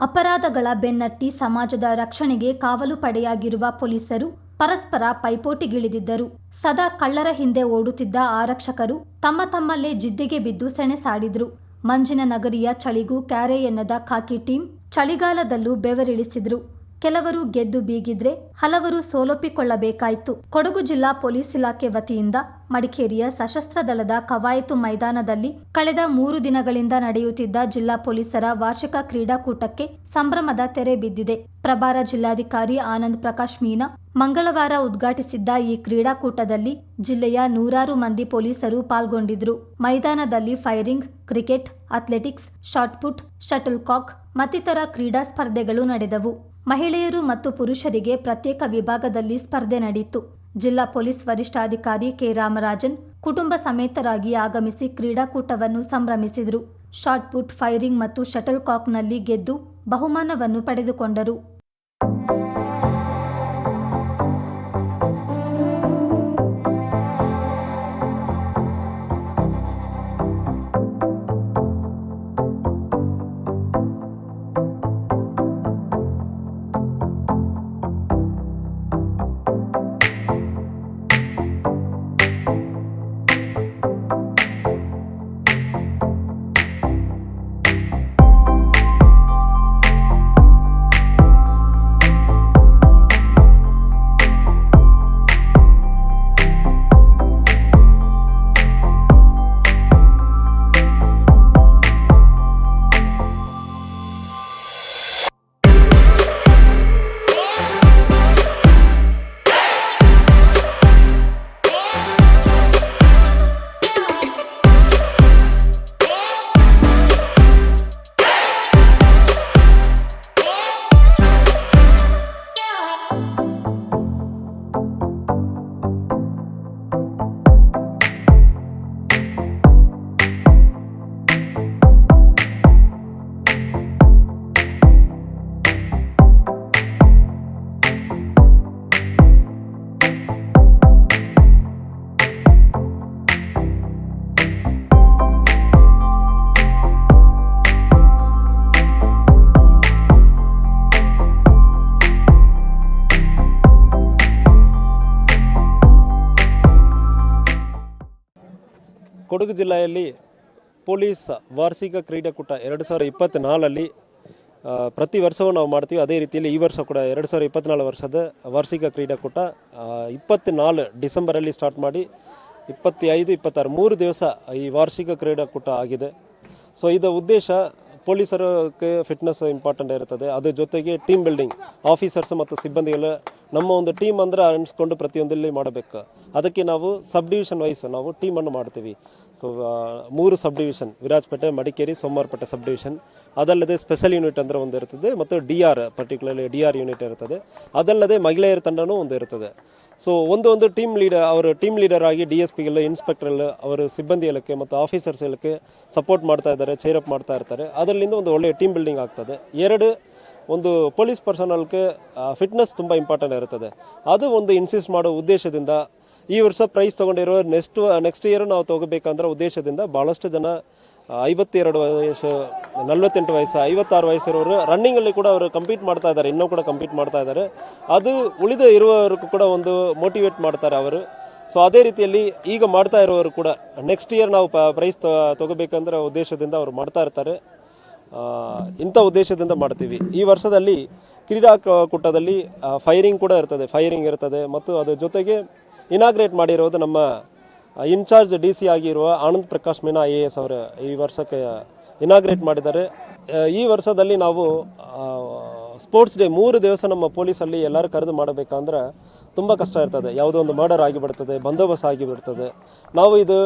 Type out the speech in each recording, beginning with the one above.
ಅಪರಾಧಗಳ ಬೆನ್ನಟ್ಟಿ ಸಮಾಜದ ರಕ್ಷಣೆಗೆ ಕಾವಲು ಪಡೆಯಾಗಿರುವ ಪೊಲೀಸರು ಪರಸ್ಪರ ಪೈಪೋಟಿಗಿಳಿದಿದ್ದರು. ಸದಾ ಕಳ್ಳರ ಹಿಂದೆ ಓಡುತ್ತಿದ್ದ ಆರಕ್ಷಕರು ತಮ್ಮ ತಮ್ಮಲ್ಲೇ ಜಿದ್ದಿಗೆ ಬಿದ್ದು ಸೆಣೆಸಾಡಿದ್ರು ಮಂಜಿನ ನಗರಿಯ ಚಳಿಗೂ ಕ್ಯಾರೆ ಎನ್ನದ ಖಾಕಿ ಟೀಮ್ ಚಳಿಗಾಲದಲ್ಲೂ ಬೆವರಿಳಿಸಿದ್ರು. ಕೆಲವರು ಗೆದ್ದು ಬೀಗಿದ್ರೆ ಹಲವರು ಸೋಲೊಪ್ಪಿಕೊಳ್ಳಬೇಕಾಯಿತು. ಕೊಡಗು ಜಿಲ್ಲಾ ಪೊಲೀಸ್ ಇಲಾಖೆ ವತಿಯಿಂದ ಮಡಿಕೇರಿಯ ಸಶಸ್ತ್ರ ದಳದ ಕವಾಯತು ಮೈದಾನದಲ್ಲಿ ಕಳೆದ ಮೂರು ದಿನಗಳಿಂದ ನಡೆಯುತ್ತಿದ್ದ ಜಿಲ್ಲಾ ಪೊಲೀಸರ ವಾರ್ಷಿಕ ಕ್ರೀಡಾಕೂಟಕ್ಕೆ ಸಂಭ್ರಮದ ತೆರೆ ಬಿದ್ದಿದೆ. ಪ್ರಭಾರ ಜಿಲ್ಲಾಧಿಕಾರಿ ಆನಂದ್ ಪ್ರಕಾಶ್ ಮೀನಾ ಮಂಗಳವಾರ ಉದ್ಘಾಟಿಸಿದ್ದ ಈ ಕ್ರೀಡಾಕೂಟದಲ್ಲಿ ಜಿಲ್ಲೆಯ ನೂರಾರು ಮಂದಿ ಪೊಲೀಸರು ಪಾಲ್ಗೊಂಡಿದ್ರು. ಮೈದಾನದಲ್ಲಿ firing, cricket, athletics, shot put shuttlecock ಮತ್ತಿತರ ಕ್ರೀಡಾ ಸ್ಪರ್ಧೆಗಳು ನಡೆದವು. ಮಹಿಳೆಯರು ಮತ್ತು ಪುರುಷರಿಗೆ ಪ್ರತ್ಯೇಕ ವಿಭಾಗದಲ್ಲಿ ಸ್ಪರ್ಧೆ ನಡೆಯಿತು. ಜಿಲ್ಲಾ ಪೊಲೀಸ್ ವರಿಷ್ಠಾಧಿಕಾರಿ ಕೆ. ರಾಮರಾಜನ್ ಕುಟುಂಬ ಸಮೇತರಾಗಿ ಆಗಮಿಸಿ ಕ್ರೀಡಾಕೂಟವನ್ನು ಸಂಭ್ರಮಿಸಿದರು. ಶಾಟ್ಪುಟ್ ಫೈರಿಂಗ್ ಮತ್ತು ಶಟಲ್ ಕಾಕ್ನಲ್ಲಿ ಗೆದ್ದು ಬಹುಮಾನವನ್ನು ಪಡೆದುಕೊಂಡರು. ಕೊಡಗು ಜಿಲ್ಲೆಯಲ್ಲಿ ಪೊಲೀಸ್ ವಾರ್ಷಿಕ ಕ್ರೀಡಾಕೂಟ ಎರಡು ಸಾವಿರ ಇಪ್ಪತ್ತ್ನಾಲಲ್ಲಿ ಪ್ರತಿ ವರ್ಷವೂ ನಾವು ಮಾಡ್ತೀವಿ. ಅದೇ ರೀತಿಯಲ್ಲಿ ಈ ವರ್ಷ ಕೂಡ ಎರಡು ಸಾವಿರ ಇಪ್ಪತ್ನಾಲ್ಕು ವರ್ಷದ ವಾರ್ಷಿಕ ಕ್ರೀಡಾಕೂಟ ಇಪ್ಪತ್ತ್ನಾಲ್ಕು ಡಿಸೆಂಬರಲ್ಲಿ ಸ್ಟಾರ್ಟ್ ಮಾಡಿ ಇಪ್ಪತ್ತೈದು, ಇಪ್ಪತ್ತಾರು ಮೂರು ದಿವಸ ಈ ವಾರ್ಷಿಕ ಕ್ರೀಡಾಕೂಟ ಆಗಿದೆ. ಸೊ ಇದರ ಉದ್ದೇಶ ಪೊಲೀಸರಕ್ಕೆ ಫಿಟ್ನೆಸ್ ಇಂಪಾರ್ಟೆಂಟ್ ಇರುತ್ತದೆ. ಅದ್ರ ಜೊತೆಗೆ ಟೀಮ್ ಬಿಲ್ಡಿಂಗ್ ಆಫೀಸರ್ಸ್ ಮತ್ತು ಸಿಬ್ಬಂದಿಗಳು ನಮ್ಮ ಒಂದು ಟೀಮ್ ಅಂದರೆ ಅನಿಸ್ಕೊಂಡು ಪ್ರತಿಯೊಂದಲ್ಲಿ ಮಾಡಬೇಕು. ಅದಕ್ಕೆ ನಾವು ಸಬ್ ಡಿವಿಷನ್ ವೈಸ್ ನಾವು ಟೀಮನ್ನು ಮಾಡ್ತೀವಿ. ಸೊ ಮೂರು subdivision Virajpet, Madikeri, Somwarpet subdivision ಅದಲ್ಲದೆ ಸ್ಪೆಷಲ್ ಯೂನಿಟ್ ಅಂದರೆ ಒಂದು ಇರ್ತದೆ ಮತ್ತು D R particularly D R unit ಇರ್ತದೆ. ಅದಲ್ಲದೆ ಮಹಿಳೆಯರ ತಂಡನೂ ಒಂದು ಇರ್ತದೆ. ಸೊ ಒಂದು ಒಂದು ಟೀಮ್ ಲೀಡರ್ ಅವರು ಟೀಮ್ ಲೀಡರ್ ಆಗಿ ಡಿ ಎಸ್ ಪಿಗೆಲ್ಲ ಇನ್ಸ್ಪೆಕ್ಟರ್ ಅವರ ಸಿಬ್ಬಂದಿ ಎಲ್ಲಕ್ಕೆ ಮತ್ತು ಆಫೀಸರ್ಸ್ ಎಲ್ಲಕ್ಕೆ ಸಪೋರ್ಟ್ ಮಾಡ್ತಾ ಇದ್ದಾರೆ ಚೇರಪ್ ಮಾಡ್ತಾ ಇರ್ತಾರೆ. ಅದರಿಂದ ಒಂದು ಒಳ್ಳೆಯ ಟೀಮ್ ಬಿಲ್ಡಿಂಗ್ ಆಗ್ತದೆ. ಎರಡು, ಒಂದು ಪೊಲೀಸ್ ಪರ್ಸನಲ್ಗೆ ಫಿಟ್ನೆಸ್ ತುಂಬ ಇಂಪಾರ್ಟೆಂಟ್ ಇರುತ್ತದೆ. ಅದು ಒಂದು ಇನ್ಸಿಸ್ಟ್ ಮಾಡೋ ಉದ್ದೇಶದಿಂದ ಈ ವರ್ಷ ಪ್ರೈಸ್ ತೊಗೊಂಡಿರೋ ನೆಕ್ಸ್ಟ್ ನೆಕ್ಸ್ಟ್ ಇಯರ್ ನಾವು ತಗೋಬೇಕಂದ್ರೆ ಉದ್ದೇಶದಿಂದ ಭಾಳಷ್ಟು ಜನ, ಐವತ್ತೆರಡು ವಯಸ್ಸು, ನಲವತ್ತೆಂಟು ವಯಸ್ಸು, ಐವತ್ತಾರು ವಯಸ್ಸಿರೋರು ರನ್ನಿಂಗಲ್ಲಿ ಕೂಡ ಅವರು ಕಂಪೀಟ್ ಮಾಡ್ತಾ ಇದ್ದಾರೆ, ಇನ್ನೂ ಕೂಡ ಕಂಪೀಟ್ ಮಾಡ್ತಾ ಇದ್ದಾರೆ. ಅದು ಉಳಿದ ಇರುವವರಿಗೂ ಕೂಡ ಒಂದು ಮೋಟಿವೇಟ್ ಮಾಡ್ತಾರೆ ಅವರು. ಸೊ ಅದೇ ರೀತಿಯಲ್ಲಿ ಈಗ ಮಾಡ್ತಾ ಇರೋರು ಕೂಡ ನೆಕ್ಸ್ಟ್ ಇಯರ್ ನಾವು ಪ್ರೈಸ್ ತಗೋಬೇಕಂದ್ರೆ ಉದ್ದೇಶದಿಂದ ಅವರು ಮಾಡ್ತಾ ಇರ್ತಾರೆ. ಇಂಥ ಉದ್ದೇಶದಿಂದ ಮಾಡ್ತೀವಿ. ಈ ವರ್ಷದಲ್ಲಿ ಕ್ರೀಡಾಕೂಟದಲ್ಲಿ ಫೈರಿಂಗ್ ಕೂಡ ಇರ್ತದೆ ಫೈರಿಂಗ್ ಇರ್ತದೆ. ಮತ್ತು ಅದ್ರ ಜೊತೆಗೆ ಇನಾಗ್ರೇಟ್ ಮಾಡಿರೋದು ನಮ್ಮ ಇನ್ಚಾರ್ಜ್ ಡಿ ಸಿ ಆಗಿರುವ Anand Prakash Meena, I A S ಅವರು ಈ ವರ್ಷಕ್ಕೆ ಇನಾಗ್ರೇಟ್ ಮಾಡಿದ್ದಾರೆ. ಈ ವರ್ಷದಲ್ಲಿ ನಾವು ಸ್ಪೋರ್ಟ್ಸ್ ಡೇ ಮೂರು ದಿವಸ ನಮ್ಮ ಪೊಲೀಸಲ್ಲಿ ಎಲ್ಲರೂ ಕರೆದು ಮಾಡಬೇಕಂದ್ರೆ ತುಂಬ ಕಷ್ಟ ಇರ್ತದೆ. ಯಾವುದೋ ಒಂದು ಮರ್ಡರ್ ಆಗಿಬಿಡ್ತದೆ, ಬಂದೋಬಸ್ತ್ ಆಗಿಬಿಡ್ತದೆ. ನಾವು ಇದು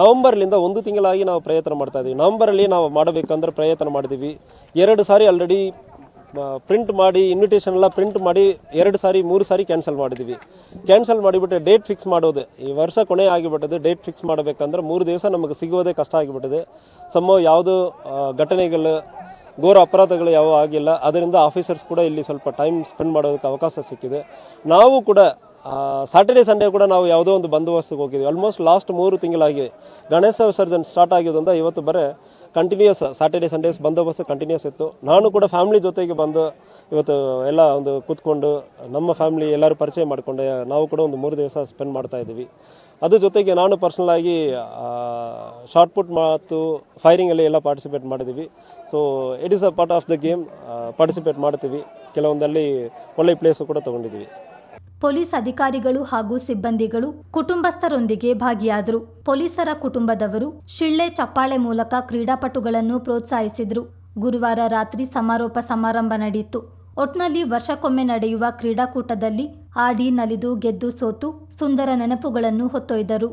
ನವಂಬರ್ಲಿಂದ ಒಂದು ತಿಂಗಳಾಗಿ ನಾವು ಪ್ರಯತ್ನ ಮಾಡ್ತಾ ಇದ್ದೀವಿ ನವಂಬರಲ್ಲಿ ನಾವು ಮಾಡಬೇಕಂದ್ರೆ ಪ್ರಯತ್ನ ಮಾಡಿದ್ದೀವಿ ಎರಡು ಸಾರಿ ಆಲ್ರೆಡಿ ಪ್ರಿಂಟ್ ಮಾಡಿ ಇನ್ವಿಟೇಷನ್ ಎಲ್ಲ ಪ್ರಿಂಟ್ ಮಾಡಿ ಎರಡು ಸಾರಿ, ಮೂರು ಸಾರಿ ಕ್ಯಾನ್ಸಲ್ ಮಾಡಿದ್ದೀವಿ ಕ್ಯಾನ್ಸಲ್ ಮಾಡಿಬಿಟ್ಟು ಡೇಟ್ ಫಿಕ್ಸ್ ಮಾಡೋದು. ಈ ವರ್ಷ ಕೊನೆ ಆಗಿಬಿಟ್ಟದೆ ಡೇಟ್ ಫಿಕ್ಸ್ ಮಾಡಬೇಕಂದ್ರೆ ಮೂರು ದಿವಸ ನಮಗೆ ಸಿಗೋದೇ ಕಷ್ಟ ಆಗಿಬಿಟ್ಟಿದೆ. ಸಮ ಯಾವುದು ಘಟನೆಗಳು, ಘೋರ ಅಪರಾಧಗಳು ಯಾವ ಆಗಿಲ್ಲ. ಅದರಿಂದ ಆಫೀಸರ್ಸ್ ಕೂಡ ಇಲ್ಲಿ ಸ್ವಲ್ಪ ಟೈಮ್ ಸ್ಪೆಂಡ್ ಮಾಡೋದಕ್ಕೆ ಅವಕಾಶ ಸಿಕ್ಕಿದೆ. ನಾವು ಕೂಡ ಸಾಟರ್ಡೆ ಸಂಡೇ ಕೂಡ ನಾವು ಯಾವುದೋ ಒಂದು ಬಂದೋಬಸ್ತಿಗೆ ಹೋಗಿದ್ವಿ. ಆಲ್ಮೋಸ್ಟ್ ಲಾಸ್ಟ್ ಮೂರು ತಿಂಗಳಾಗಿ ಗಣೇಶ ವಿಸರ್ಜನೆ ಸ್ಟಾರ್ಟ್ ಆಗಿರೋದ್ರಿಂದ ಇವತ್ತು ಬರೀ ಕಂಟಿನ್ಯೂಸ್ ಸ್ಯಾಟರ್ಡೆ ಸಂಡೇಸ್ ಬಂದೋಬಸ್ತ್ ಕಂಟಿನ್ಯೂಸ್ ಇತ್ತು. ನಾನು ಕೂಡ ಫ್ಯಾಮಿಲಿ ಜೊತೆಗೆ ಬಂದು ಇವತ್ತು ಎಲ್ಲ ಒಂದು ಕೂತ್ಕೊಂಡು ನಮ್ಮ ಫ್ಯಾಮಿಲಿ ಎಲ್ಲರೂ ಪರಿಚಯ ಮಾಡಿಕೊಂಡೆ. ನಾವು ಕೂಡ ಒಂದು ಮೂರು ದಿವಸ ಸ್ಪೆಂಡ್ ಮಾಡ್ತಾ ಇದ್ದೀವಿ. ಅದ್ರ ಜೊತೆಗೆ ನಾನು ಪರ್ಸ್ನಲಾಗಿ ಶಾರ್ಟ್ ಪುಟ್ ಮತ್ತು ಫೈರಿಂಗಲ್ಲಿ ಎಲ್ಲ ಪಾರ್ಟಿಸಿಪೇಟ್ ಮಾಡಿದ್ದೀವಿ. So it is a part of the game participate ಮಾಡ್ತೀವಿ. ಕೆಲವೊಂದಲ್ಲಿ ಒಳ್ಳೆಯ ಪ್ಲೇಸು ಕೂಡ ತೊಗೊಂಡಿದ್ದೀವಿ. ಪೊಲೀಸ್ ಅಧಿಕಾರಿಗಳು ಹಾಗೂ ಸಿಬ್ಬಂದಿಗಳು ಕುಟುಂಬಸ್ಥರೊಂದಿಗೆ ಭಾಗಿಯಾದರು. ಪೊಲೀಸರ ಕುಟುಂಬದವರು ಶಿಳ್ಳೆ ಚಪ್ಪಾಳೆ ಮೂಲಕ ಕ್ರೀಡಾಪಟುಗಳನ್ನು ಪ್ರೋತ್ಸಾಹಿಸಿದರು. ಗುರುವಾರ ರಾತ್ರಿ ಸಮಾರೋಪ ಸಮಾರಂಭ ನಡೆಯಿತು. ಒಟ್ನಲ್ಲಿ ವರ್ಷಕ್ಕೊಮ್ಮೆ ನಡೆಯುವ ಕ್ರೀಡಾಕೂಟದಲ್ಲಿ ಆಡಿ ನಲಿದು ಗೆದ್ದು ಸೋತು ಸುಂದರ ನೆನಪುಗಳನ್ನು ಹೊತ್ತೊಯ್ದರು.